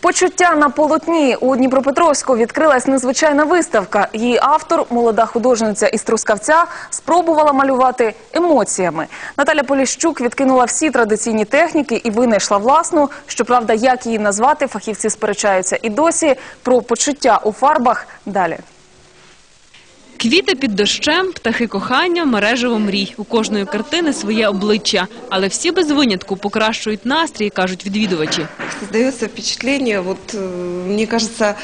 Почуття на полотні у Дніпропетровську відкрилась незвичайна виставка. Її автор, молода художниця із Трускавця, спробувала малювати емоціями. Наталя Поліщук відкинула всі традиційні техніки і винайшла власну. Щоправда, як її назвати, фахівці сперечаються і досі. Про почуття у фарбах далі. Квіти під дощем, птахи кохання, мережево мрій. У кожної картини своє обличчя. Але всі без винятку покращують настрій, кажуть відвідувачі. Создается впечатление, вот, э, мне кажется,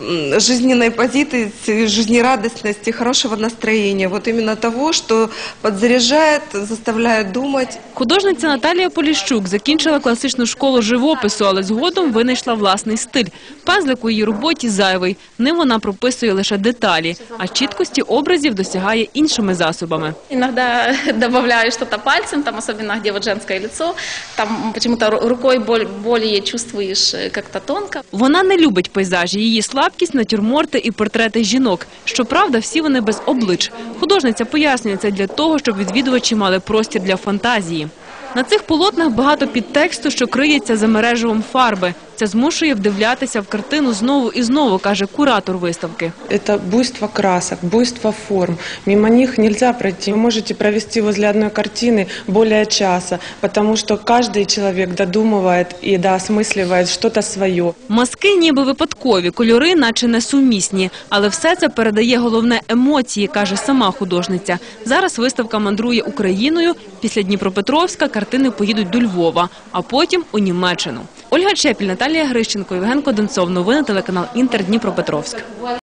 м, жизненной позиции, жизнерадостности, хорошего настроения. Вот именно того, что подзаряжает, заставляет думать. Художниця Наталія Поліщук закінчила класичну школу живопису, але згодом винайшла власний стиль. Пазлик у її роботі зайвий. Ним вона прописує лише деталі, а чіткості образів досягає іншими засобами. Иногда добавляю что-то пальцем, там особенно где вот женское лицо, там почему-то ру- рукой боль- более чувствуешь э, тонко. Вона не любить пейзажі. Її слабкість – натюрморти і портрети жінок. Щоправда, всі вони без облич. Художниця пояснює це для того, щоб відвідувачі мали простір для фантазії. На цих полотнах багато підтексту, що криється за мережевом фарби. Це змушує вдивлятися в картину знову і знову, каже куратор виставки. Это буйство красок, буйство форм. Мимо них нельзя пройти. Вы можете провести возле одной картины более часа, потому что каждый человек додумывает и доосмысливает что-то свое. Маски ніби випадкові, кольори наче несумісні. Але все це передає головне емоції, каже сама художниця. Зараз виставка мандрує Україною. Після Дніпропетровська картини поїдуть до Львова, а потім у Німеччину. Ольга Чепіль, Наталія Грищенко, Євген Коденцов. Новини телеканал Інтер Дніпропетровськ.